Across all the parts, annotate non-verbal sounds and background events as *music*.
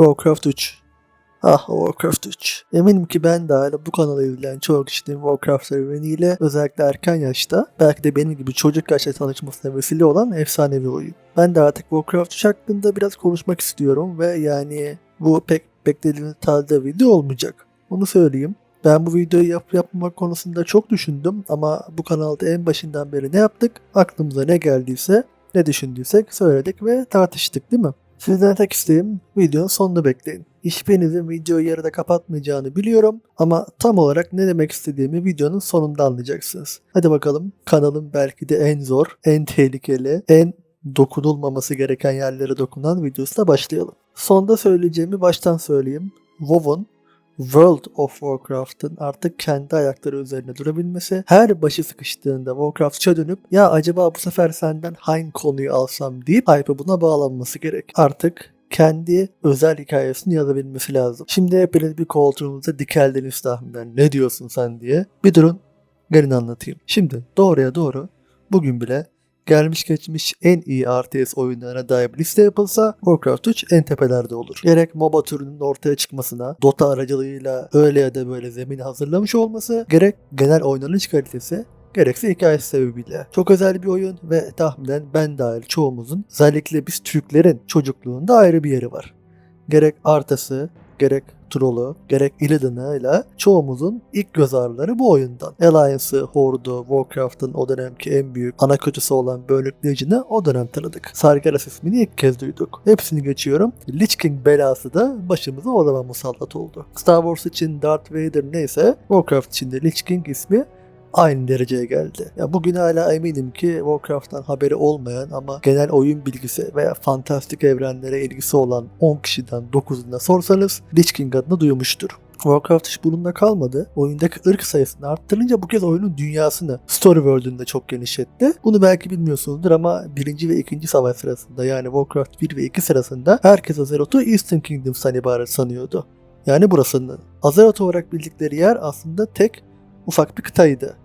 Warcraft 3. Ah Warcraft 3. Eminim ki ben dahil bu kanala izleyen çoğu kişinin Warcraft serüveniyle özellikle erken yaşta belki de benim gibi çocuk yaşta tanışmasına vesile olan efsane bir oyun. Ben de artık Warcraft 3 hakkında biraz konuşmak istiyorum ve yani bu pek beklediğiniz tarzda video olmayacak. Bunu söyleyeyim. Ben bu videoyu yap yapmamak konusunda çok düşündüm ama bu kanalda en başından beri ne yaptık? Aklımıza ne geldiyse, ne düşündüysek söyledik ve tartıştık değil mi? Sizden tek isteğim videonun sonunu bekleyin. Hiçbirinizin videoyu yarıda kapatmayacağını biliyorum ama tam olarak ne demek istediğimi videonun sonunda anlayacaksınız. Hadi bakalım kanalın belki de en zor, en tehlikeli, en dokunulmaması gereken yerlere dokunan videosuna başlayalım. Sonda söyleyeceğimi baştan söyleyeyim. WoW'un World of Warcraft'ın artık kendi ayakları üzerine durabilmesi, her başı sıkıştığında Warcraft'a dönüp ya acaba bu sefer senden hangi konuyu alsam deyip hype'ı buna bağlanması gerek. Artık kendi özel hikayesini yazabilmesi lazım. Şimdi hepiniz bir koltuğunuzda dikeldiniz tahminen ne diyorsun sen diye. Bir durun gelin anlatayım. Şimdi doğruya doğru bugün bile gelmiş geçmiş en iyi RTS oyunlarına dair bir liste yapılsa Warcraft 3 en tepelerde olur. Gerek MOBA türünün ortaya çıkmasına, Dota aracılığıyla öyle ya da böyle zemini hazırlamış olması, gerek genel oynanış kalitesi gerekse hikayesi sebebiyle. Çok özel bir oyun ve tahminen ben dahil çoğumuzun özellikle biz Türklerin çocukluğunda ayrı bir yeri var. Gerek Artas'ı, gerek Troll'u, gerek Illidan'ıyla çoğumuzun ilk göz ağrıları bu oyundan. Alliance'ı, Horde'u, Warcraft'ın o dönemki en büyük ana kötüsü olan Bölük Legion'ı o dönem tanıdık. Sargeras ismini ilk kez duyduk. Hepsini geçiyorum. Lich King belası da başımıza o zaman musallat oldu. Star Wars için Darth Vader neyse Warcraft için de Lich King ismi aynı dereceye geldi. Ya bugün hala eminim ki Warcraft'tan haberi olmayan ama genel oyun bilgisi veya fantastik evrenlere ilgisi olan 10 kişiden 9'una sorsanız Lich King adını duymuştur. Warcraft iş bununla kalmadı. Oyundaki ırk sayısını arttırınca bu kez oyunun dünyasını Story World'ünde çok genişletti. Bunu belki bilmiyorsunuzdur ama 1. ve 2. savaş sırasında yani Warcraft 1 ve 2 sırasında herkes Azeroth'u Eastern Kingdoms'tan ibaret sanıyordu. Yani burasının. Azeroth olarak bildikleri yer aslında tek ufak bir kıtaydı.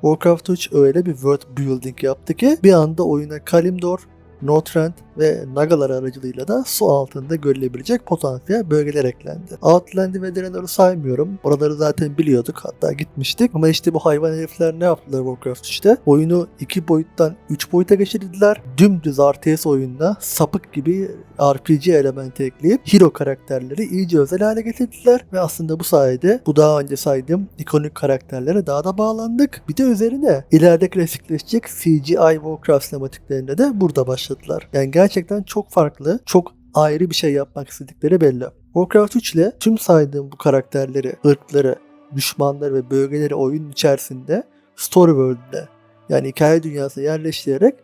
Warcraft 3 öyle bir world building yaptı ki bir anda oyuna Kalimdor, Northrend ve Nagalar aracılığıyla da su altında görülebilecek potansiyel bölgeler eklendi. Outland'i ve Draenor'u saymıyorum. Oraları zaten biliyorduk hatta gitmiştik. Ama işte bu hayvan herifler ne yaptılar Warcraft 3'te? Oyunu 2 boyuttan 3 boyuta geçirdiler. Dümdüz RTS oyununa sapık gibi RPG elementi ekleyip hero karakterleri iyice özel hale getirdiler. Ve aslında bu sayede bu daha önce saydığım ikonik karakterlere daha da bağlandık. Bir de üzerine ileride klasikleşecek CGI Warcraft sinematiklerinde de burada başladılar. Yani gerçekten çok farklı, çok ayrı bir şey yapmak istedikleri belli. Warcraft 3 ile tüm saydığım bu karakterleri, ırkları, düşmanları ve bölgeleri oyun içerisinde Story World'de yani hikaye dünyasına yerleştirerek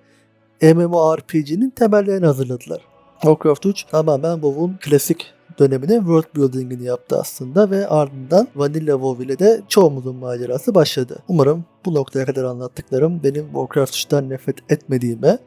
MMORPG'nin temellerini hazırladılar. Warcraft 3 tamamen WoW'un klasik dönemine world building'ini yaptı aslında ve ardından Vanilla WoW ile de çoğumuzun macerası başladı. Umarım bu noktaya kadar anlattıklarım benim Warcraft 3'ten nefret etmediğime,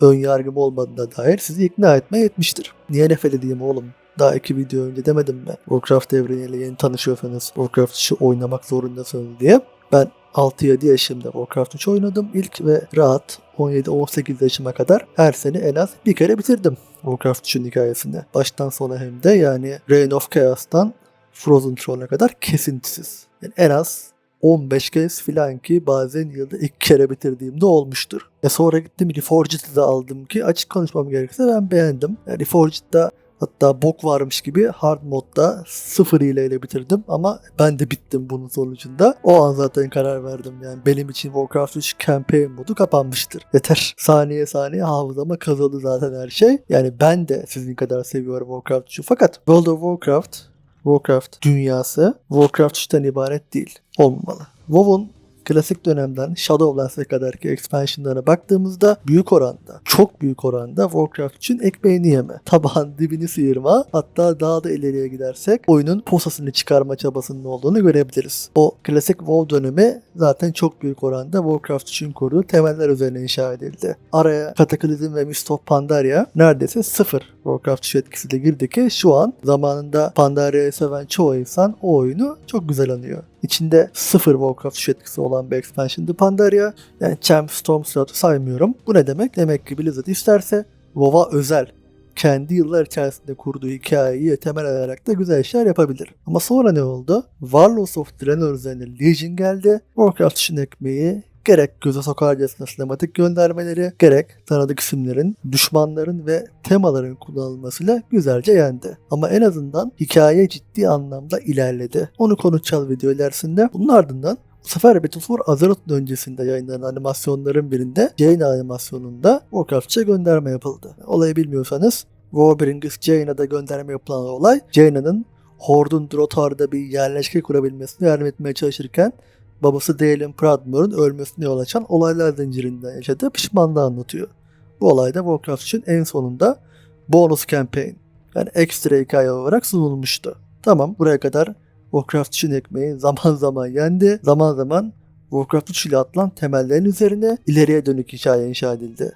ön yargım olmadığına dair sizi ikna etmeye yetmiştir. Niye nefret edeyim oğlum? Daha iki video önce demedim mi? Warcraft evreniyle yeni tanışıyorsanız Warcraft 3'ü oynamak zorundasınız diye. Ben 6-7 yaşımda Warcraft 3 oynadım ilk ve rahat 17-18 yaşıma kadar her sene en az bir kere bitirdim Warcraft 3'ün hikayesini. Baştan sona hem de yani Reign of Chaos'tan Frozen Throne'a kadar kesintisiz. Yani en az 15 kez filan ki bazen yılda iki kere bitirdiğimde olmuştur. E sonra gittim Reforged'ı da aldım ki açık konuşmam gerekirse ben beğendim. Yani Reforged'da Hatta bok varmış gibi hard modda sıfır ile bitirdim ama ben de bittim bunun sonucunda. O an zaten karar verdim yani benim için Warcraft 3 campaign modu kapanmıştır. Yeter. Saniye saniye hafızama kazıldı zaten her şey. Yani ben de sizin kadar seviyorum Warcraft 3'ü fakat World of Warcraft Warcraft dünyası Warcraft 3'ten ibaret değil. Olmamalı. WoW'un klasik dönemden Shadowlands'e kadarki expansion'lara baktığımızda büyük oranda, çok büyük oranda Warcraft için ekmeğini yeme. Tabağın dibini sıyırma, hatta daha da ileriye gidersek oyunun posasını çıkarma çabasının olduğunu görebiliriz. O klasik WoW dönemi zaten çok büyük oranda Warcraft için kurduğu temeller üzerine inşa edildi. Araya Kataklizm ve Mist of Pandaria neredeyse sıfır Warcraft 3 etkisiyle girdi ki şu an zamanında Pandaria'yı seven çoğu insan o oyunu çok güzel anıyor. İçinde sıfır Warcraft 3 etkisi olan bir expansion'dı Pandaria. Yani Champ, Storm Slot'u saymıyorum. Bu ne demek? Demek ki Blizzard isterse WoW'a özel kendi yıllar içerisinde kurduğu hikayeyi temel alarak da güzel işler yapabilir. Ama sonra ne oldu? Warlords of Draenor üzerine Legion geldi. Warcraft için ekmeği gerek göze sokarcasına sinematik göndermeleri, gerek tanıdık isimlerin, düşmanların ve temaların kullanılmasıyla güzelce yendi. Ama en azından hikaye ciddi anlamda ilerledi. Onu konuşacağız video ilerisinde. Bunun ardından bu sefer Battle for Azeroth'un öncesinde yayınlanan animasyonların birinde Jaina animasyonunda Warcraft'a gönderme yapıldı. Olayı bilmiyorsanız Warbringers Jaina'da gönderme yapılan olay Jaina'nın Hord'un Drotar'da bir yerleşke kurabilmesine yardım etmeye çalışırken babası Dalen Proudmoore'un ölmesine yol açan olaylar zincirinden yaşadığı pişmanlığı anlatıyor. Bu olay da Warcraft için en sonunda bonus campaign yani ekstra hikaye olarak sunulmuştu. Tamam buraya kadar Warcraft için ekmeği *laughs* zaman zaman yendi, zaman zaman Warcraft 3 ile atılan temellerin üzerine ileriye dönük hikaye inşa edildi.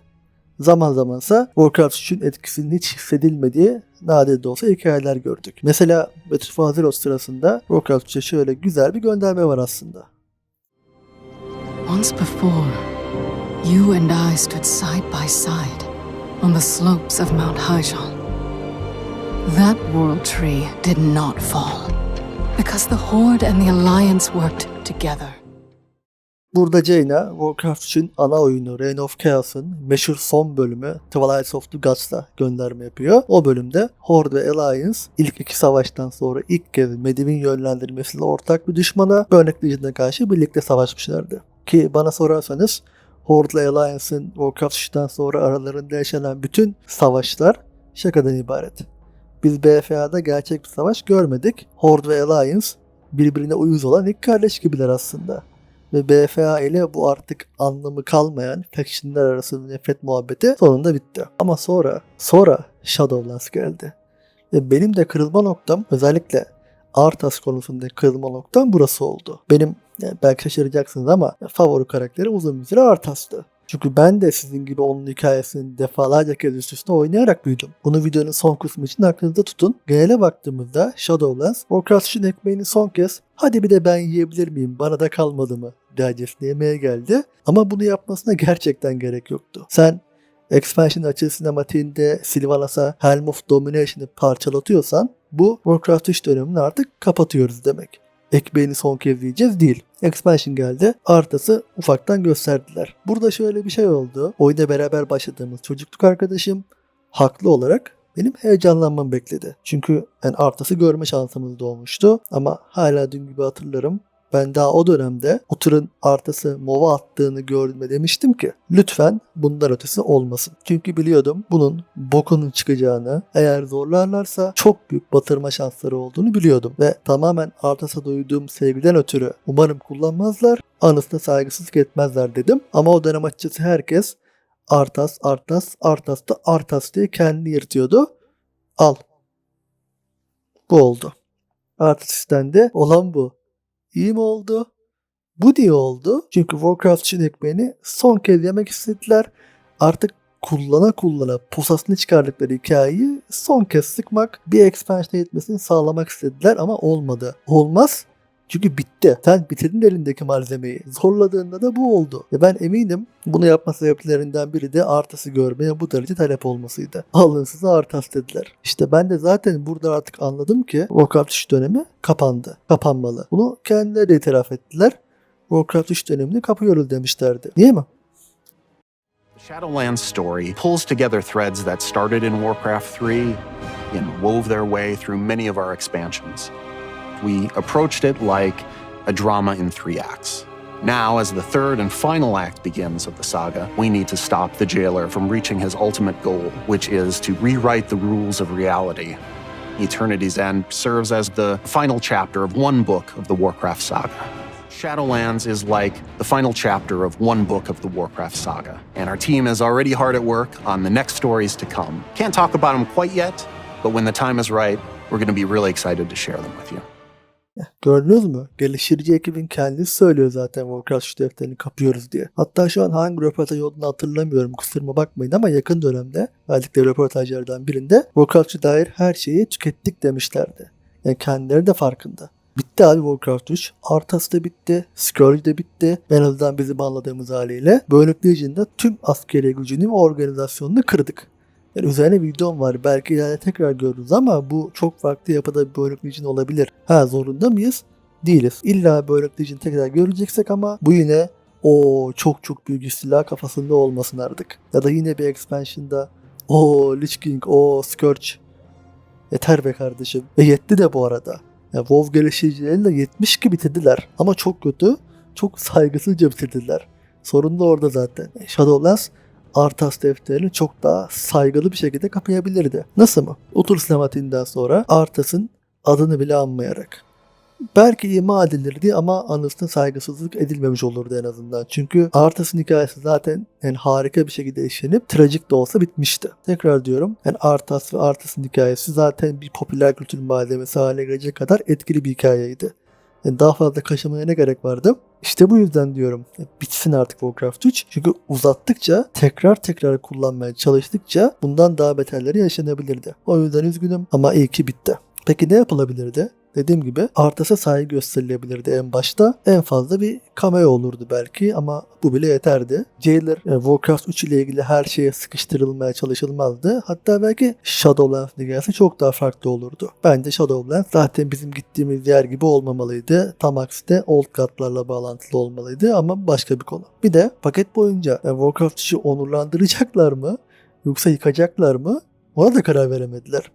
Zaman zamansa Warcraft 3'ün etkisinin hiç hissedilmediği nadir de olsa hikayeler gördük. Mesela Battle for Azeroth sırasında Warcraft 3'e şöyle güzel bir gönderme var aslında. Once before, you and I stood side by side on the slopes of Mount Hyjal. That world tree did not fall because the Horde and the Alliance worked together. Burada Jaina, Warcraft için ana oyunu Reign of Chaos'ın meşhur son bölümü Twilight of the Gods'ta gönderme yapıyor. O bölümde Horde ve Alliance ilk iki savaştan sonra ilk kez Medivh'in yönlendirmesiyle ortak bir düşmana Legion'a karşı birlikte savaşmışlardı. Ki bana sorarsanız Horde ile Alliance'ın Warcraft 3'ten sonra aralarında yaşanan bütün savaşlar şakadan ibaret. Biz BFA'da gerçek bir savaş görmedik. Horde ve Alliance birbirine uyuz olan ilk kardeş gibiler aslında ve BFA ile bu artık anlamı kalmayan factionlar arası nefret muhabbeti sonunda bitti. Ama sonra, sonra Shadowlands geldi. Ve benim de kırılma noktam özellikle Arthas konusunda kırılma noktam burası oldu. Benim yani belki şaşıracaksınız ama favori karakterim uzun bir süre Arthas'tı. Çünkü ben de sizin gibi onun hikayesini defalarca kez üst üste oynayarak büyüdüm. Bunu videonun son kısmı için aklınızda tutun. Genele baktığımızda Shadowlands, için ekmeğini son kez hadi bir de ben yiyebilir miyim bana da kalmadı mı dercesine yemeye geldi. Ama bunu yapmasına gerçekten gerek yoktu. Sen Expansion açığı sinematiğinde Sylvanas'a Helm of Domination'ı parçalatıyorsan bu Warcraft 3 dönemini artık kapatıyoruz demek. Ekmeğini son kez yiyeceğiz değil. Expansion geldi. Artas'ı ufaktan gösterdiler. Burada şöyle bir şey oldu. Oyunda beraber başladığımız çocukluk arkadaşım haklı olarak benim heyecanlanmamı bekledi. Çünkü yani Artas'ı görme şansımız doğmuştu. Ama hala dün gibi hatırlarım. Ben daha o dönemde o tırın artısı mova attığını gördüm ve demiştim ki lütfen bundan ötesi olmasın. Çünkü biliyordum bunun bokunun çıkacağını eğer zorlarlarsa çok büyük batırma şansları olduğunu biliyordum. Ve tamamen Artas'a duyduğum sevgiden ötürü umarım kullanmazlar anısına saygısızlık etmezler dedim. Ama o dönem açıkçası herkes Artas, Artas, Artas da Artas diye kendini yırtıyordu. Al. Bu oldu. Artas istendi. Olan bu. İyi mi oldu? Bu diye oldu. Çünkü Warcraft için ekmeğini son kez yemek istediler. Artık kullana kullana posasını çıkardıkları hikayeyi son kez sıkmak, bir expansion etmesini sağlamak istediler ama olmadı. Olmaz. Çünkü bitti. Sen bitirdin elindeki malzemeyi. Zorladığında da bu oldu. Ve ben eminim bunu yapma sebeplerinden biri de Artas'ı görmeye bu derece talep olmasıydı. Alın size Artas dediler. İşte ben de zaten burada artık anladım ki Warcraft 3 dönemi kapandı. Kapanmalı. Bunu kendileri de itiraf ettiler. Warcraft 3 dönemini kapıyoruz demişlerdi. Niye mi? Shadowlands story pulls together threads that started in Warcraft 3 and wove their way through many of our expansions. We approached it like a drama in three acts. Now, as the third and final act begins of the saga, we need to stop the jailer from reaching his ultimate goal, which is to rewrite the rules of reality. Eternity's End serves as the final chapter of one book of the Warcraft saga. Shadowlands is like the final chapter of one book of the Warcraft saga, and our team is already hard at work on the next stories to come. Can't talk about them quite yet, but when the time is right, we're going to be really excited to share them with you. Gördünüz mü? Geliştirici ekibin kendisi söylüyor zaten Warcraft 3 defterini kapıyoruz diye. Hatta şu an hangi röportaj olduğunu hatırlamıyorum kusuruma bakmayın ama yakın dönemde verdikleri röportajlardan birinde Warcraft 3'e dair her şeyi tükettik demişlerdi. Yani kendileri de farkında. Bitti abi Warcraft 3. Arthas da bitti. Scourge de bitti. En azından bizim anladığımız haliyle. Bölük Legion'da tüm askeri gücünü ve organizasyonunu kırdık. Yani üzerine videom var. Belki ileride tekrar görürüz ama bu çok farklı yapıda bir Legion olabilir. Ha zorunda mıyız? Değiliz. İlla Legion tekrar göreceksek ama bu yine o çok çok büyük istila kafasında olmasın artık. Ya da yine bir expansion'da o Lich King, o Scourge. Yeter be kardeşim. Ve yetti de bu arada. Ya WoW geliştiricilerini de 70 gibi bitirdiler. Ama çok kötü, çok saygısızca bitirdiler. Sorun da orada zaten. Shadowlands Arthas defterini çok daha saygılı bir şekilde kapayabilirdi. Nasıl mı? Otur sinematiğinden sonra Arthas'ın adını bile anmayarak. Belki ima edilirdi ama anısına saygısızlık edilmemiş olurdu en azından. Çünkü Arthas'ın hikayesi zaten yani harika bir şekilde işlenip trajik de olsa bitmişti. Tekrar diyorum yani Arthas ve Arthas'ın hikayesi zaten bir popüler kültür malzemesi haline gelecek kadar etkili bir hikayeydi. Yani daha fazla kaşımaya ne gerek vardı? İşte bu yüzden diyorum e, bitsin artık Warcraft 3. Çünkü uzattıkça tekrar tekrar kullanmaya çalıştıkça bundan daha beterleri yaşanabilirdi. O yüzden üzgünüm ama iyi ki bitti. Peki ne yapılabilirdi? Dediğim gibi Arthas'a saygı gösterilebilirdi en başta. En fazla bir cameo olurdu belki ama bu bile yeterdi. Jailer e, Warcraft 3 ile ilgili her şeye sıkıştırılmaya çalışılmazdı. Hatta belki Shadowlands hikayesi çok daha farklı olurdu. Bence Shadowlands zaten bizim gittiğimiz yer gibi olmamalıydı. Tam aksine Old God'larla bağlantılı olmalıydı ama başka bir konu. Bir de paket boyunca e, Warcraft 3'ü onurlandıracaklar mı? Yoksa yıkacaklar mı? Ona da karar veremediler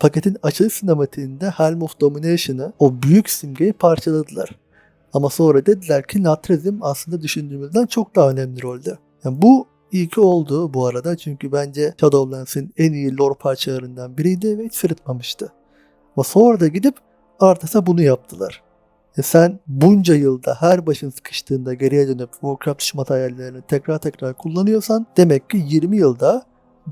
paketin açılış sinematiğinde Helm of Domination'ı o büyük simgeyi parçaladılar. Ama sonra dediler ki Natrizm aslında düşündüğümüzden çok daha önemli rolde. Yani bu iyi ki oldu bu arada çünkü bence Shadowlands'in en iyi lore parçalarından biriydi ve hiç sırıtmamıştı. Ama sonra da gidip Arthas'a bunu yaptılar. E sen bunca yılda her başın sıkıştığında geriye dönüp Warcraft iş materyallerini tekrar tekrar kullanıyorsan demek ki 20 yılda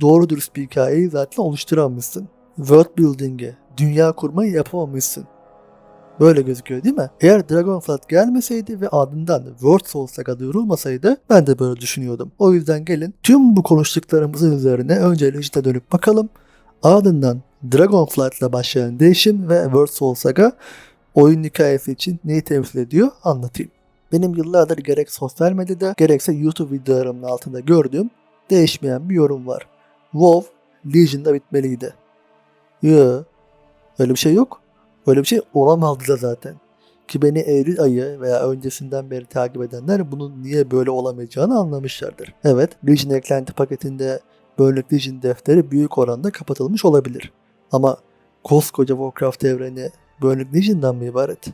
doğru dürüst bir hikayeyi zaten oluşturamamışsın world building'i, dünya kurmayı yapamamışsın. Böyle gözüküyor değil mi? Eğer Dragonflight gelmeseydi ve ardından World Souls'a duyurulmasaydı ben de böyle düşünüyordum. O yüzden gelin tüm bu konuştuklarımızın üzerine önce Legit'e dönüp bakalım. Ardından Dragonflight'la başlayan değişim ve World Soul Saga oyun hikayesi için neyi temsil ediyor anlatayım. Benim yıllardır gerek sosyal medyada gerekse YouTube videolarımın altında gördüğüm değişmeyen bir yorum var. WoW Legion'da bitmeliydi. Yo. Öyle bir şey yok. Öyle bir şey olamazdı da zaten. Ki beni Eylül ayı veya öncesinden beri takip edenler bunun niye böyle olamayacağını anlamışlardır. Evet, Legion eklenti paketinde Bölük Legion defteri büyük oranda kapatılmış olabilir. Ama koskoca Warcraft evreni Bölük Legion'dan mı ibaret?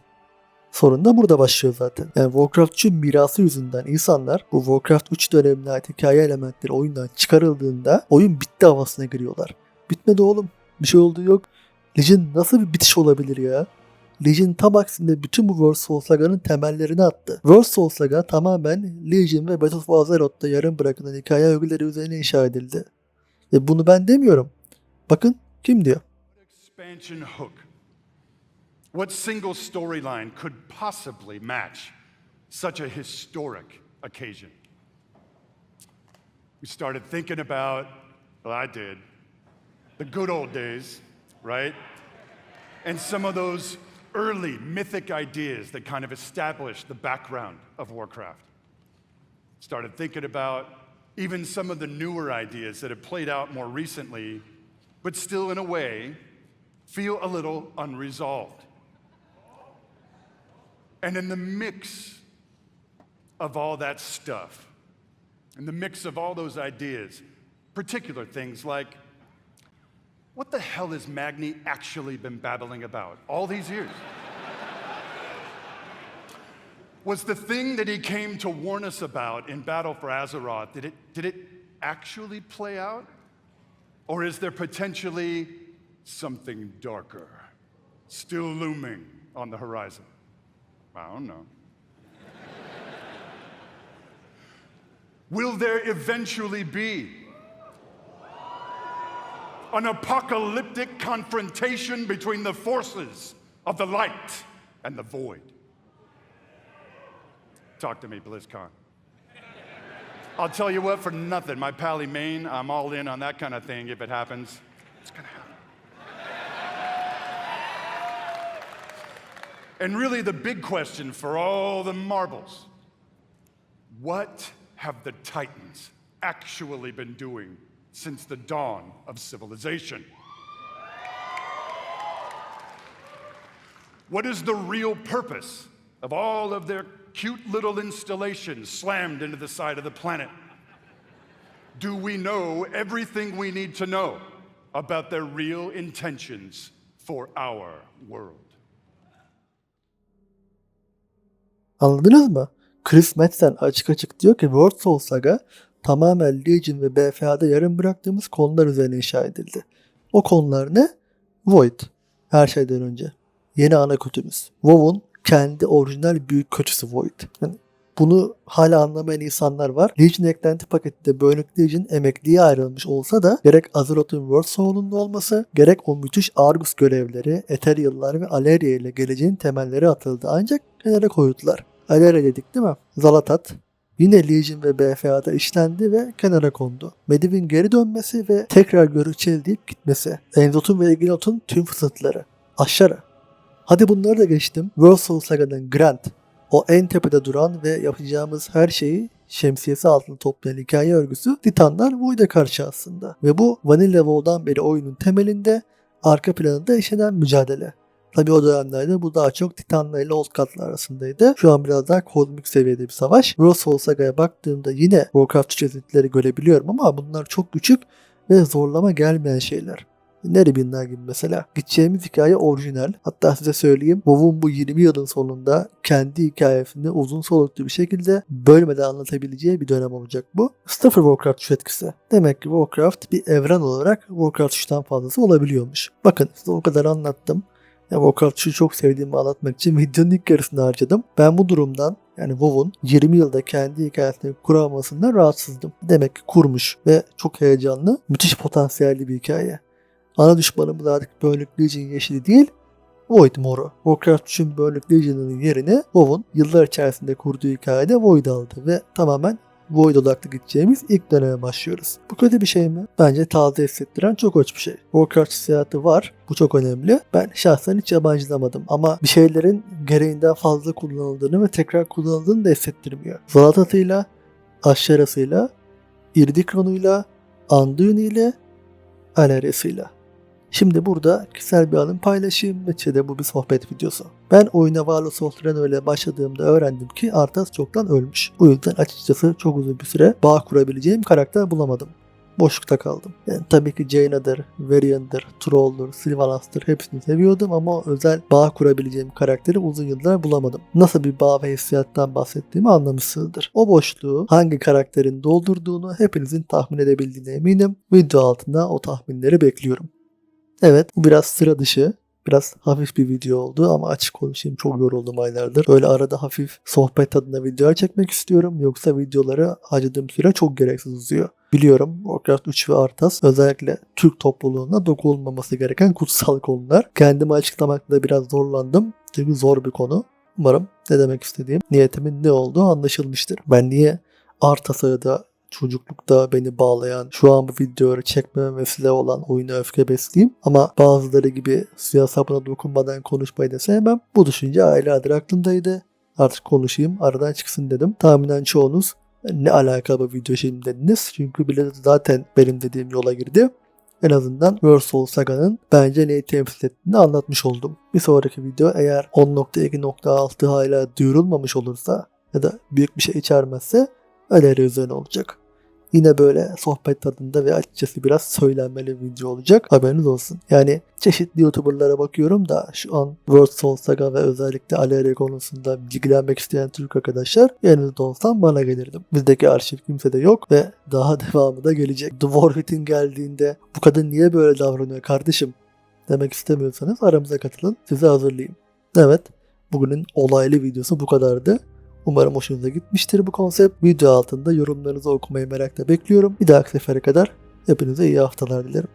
Sorun da burada başlıyor zaten. Yani Warcraft 3'ün mirası yüzünden insanlar bu Warcraft 3 dönemine ait hikaye elementleri oyundan çıkarıldığında oyun bitti havasına giriyorlar. Bitmedi oğlum. Bir şey olduğu yok. Legion nasıl bir bitiş olabilir ya? Legion tam aksine bütün bu World Soul Saga'nın temellerini attı. World Soul Saga tamamen Legion ve Battle for Azeroth'ta yarım bırakılan hikaye öyküleri üzerine inşa edildi. Ve bunu ben demiyorum. Bakın kim diyor. expansion hook? What single storyline could possibly match such a historic occasion? We started thinking about, well, I did, the good old days, right? And some of those early mythic ideas that kind of established the background of Warcraft. Started thinking about even some of the newer ideas that have played out more recently, but still, in a way, feel a little unresolved. And in the mix of all that stuff, in the mix of all those ideas, particular things like what the hell has Magni actually been babbling about all these years? Was the thing that he came to warn us about in Battle for Azeroth, did it, did it actually play out? Or is there potentially something darker still looming on the horizon? I don't know. Will there eventually be an apocalyptic confrontation between the forces of the light and the void? Talk to me, BlizzCon. I'll tell you what, for nothing, my pally Maine, I'm all in on that kind of thing if it happens. It's gonna happen. And really, the big question for all the marbles what have the Titans actually been doing since the dawn of civilization. What is the real purpose of all of their cute little installations slammed into the side of the planet? Do we know everything we need to know about their real intentions for our world? Anladınız mı? Chris Metzen açık açık diyor ki World Soul Saga tamamen Legion ve BFA'da yarım bıraktığımız konular üzerine inşa edildi. O konular ne? Void. Her şeyden önce. Yeni ana kötümüz. WoW'un kendi orijinal büyük kötüsü Void. Yani bunu hala anlamayan insanlar var. Legion eklenti paketinde Bionic Legion emekliye ayrılmış olsa da gerek Azeroth'un World Soul'unda olması, gerek o müthiş Argus görevleri, Ethereal'lar ve Alleria ile geleceğin temelleri atıldı ancak kenara koyuldular. Alleria dedik değil mi? Zalatat, Yine Legion ve BFA'da işlendi ve kenara kondu. Medivh'in geri dönmesi ve tekrar görüçel deyip gitmesi. Enzot'un ve Ignot'un tüm fısıltıları. Aşağı. Hadi bunları da geçtim. Soul Saga'nın Grant, o en tepede duran ve yapacağımız her şeyi şemsiyesi altında toplayan hikaye örgüsü Titanlar Void'e karşı aslında. Ve bu Vanilla WoW'dan beri oyunun temelinde arka planında işlenen mücadele. Tabi o dönemlerde bu daha çok Titanlar ile Old God'lar arasındaydı. Şu an biraz daha kozmik seviyede bir savaş. Soul Saga'ya baktığımda yine Warcraft 3 esintileri görebiliyorum ama bunlar çok küçük ve zorlama gelmeyen şeyler. Neribinler gibi mesela. Gideceğimiz hikaye orijinal. Hatta size söyleyeyim. WoW'un bu 20 yılın sonunda kendi hikayesini uzun soluklu bir şekilde bölmeden anlatabileceği bir dönem olacak bu. Sıfır Warcraft 3 etkisi. Demek ki Warcraft bir evren olarak Warcraft 3'ten fazlası olabiliyormuş. Bakın size o kadar anlattım. Ya Warcraft 3'ü çok sevdiğimi anlatmak için videonun ilk yarısını harcadım. Ben bu durumdan yani WoW'un 20 yılda kendi hikayesini kuramasından rahatsızdım. Demek ki kurmuş ve çok heyecanlı, müthiş potansiyelli bir hikaye. Ana düşmanımız artık Bionic Legion yeşili değil, Void moru. Warcraft 3'ün Bionic Legion'ın yerine WoW'un yıllar içerisinde kurduğu hikayede Void aldı ve tamamen Void odaklı gideceğimiz ilk döneme başlıyoruz. Bu kötü bir şey mi? Bence taze hissettiren çok hoş bir şey. Warcraft hissiyatı var. Bu çok önemli. Ben şahsen hiç yabancılamadım. Ama bir şeylerin gereğinden fazla kullanıldığını ve tekrar kullanıldığını da hissettirmiyor. Zalatat'ıyla, Aşarasıyla, Irdikron'uyla, Anduin ile Aleria'sıyla. Şimdi burada kişisel bir anım paylaşayım. Neticede bu bir sohbet videosu. Ben oyuna Valos of Reno ile başladığımda öğrendim ki Arthas çoktan ölmüş. Bu yüzden açıkçası çok uzun bir süre bağ kurabileceğim karakter bulamadım. Boşlukta kaldım. Yani tabii ki Jaina'dır, Varian'dır, Troll'dur, Sylvanas'tır hepsini seviyordum ama özel bağ kurabileceğim karakteri uzun yıllar bulamadım. Nasıl bir bağ ve hissiyattan bahsettiğimi anlamışsınızdır. O boşluğu hangi karakterin doldurduğunu hepinizin tahmin edebildiğine eminim. Video altında o tahminleri bekliyorum. Evet bu biraz sıra dışı. Biraz hafif bir video oldu ama açık konuşayım çok yoruldum aylardır. Böyle arada hafif sohbet tadında videolar çekmek istiyorum. Yoksa videoları harcadığım süre çok gereksiz uzuyor. Biliyorum Warcraft 3 ve Arthas özellikle Türk topluluğuna dokunulmaması gereken kutsal konular. Kendimi açıklamakta biraz zorlandım. Çünkü zor bir konu. Umarım ne demek istediğim, niyetimin ne olduğu anlaşılmıştır. Ben niye Arthas'a da çocuklukta beni bağlayan, şu an bu videoları çekmeme vesile olan oyuna öfke besleyeyim. Ama bazıları gibi suya sapına dokunmadan konuşmayı da sevmem. Bu düşünce aylardır aklımdaydı. Artık konuşayım, aradan çıksın dedim. Tahminen çoğunuz ne alaka bu video şimdi dediniz. Çünkü bile zaten benim dediğim yola girdi. En azından World Soul Saga'nın bence neyi temsil ettiğini anlatmış oldum. Bir sonraki video eğer 10.2.6 hala duyurulmamış olursa ya da büyük bir şey içermezse öneri üzerine olacak. Yine böyle sohbet tadında ve açıkçası biraz söylenmeli bir video olacak. Haberiniz olsun. Yani çeşitli YouTuber'lara bakıyorum da şu an World Soul Saga ve özellikle Aleria konusunda bilgilenmek isteyen Türk arkadaşlar yanınızda olsam bana gelirdim. Bizdeki arşiv kimse de yok ve daha *laughs* devamı da gelecek. Dwarfit'in geldiğinde bu kadın niye böyle davranıyor kardeşim demek istemiyorsanız aramıza katılın. Sizi hazırlayayım. Evet. Bugünün olaylı videosu bu kadardı. Umarım hoşunuza gitmiştir bu konsept. Video altında yorumlarınızı okumayı merakla bekliyorum. Bir dahaki sefere kadar hepinize iyi haftalar dilerim.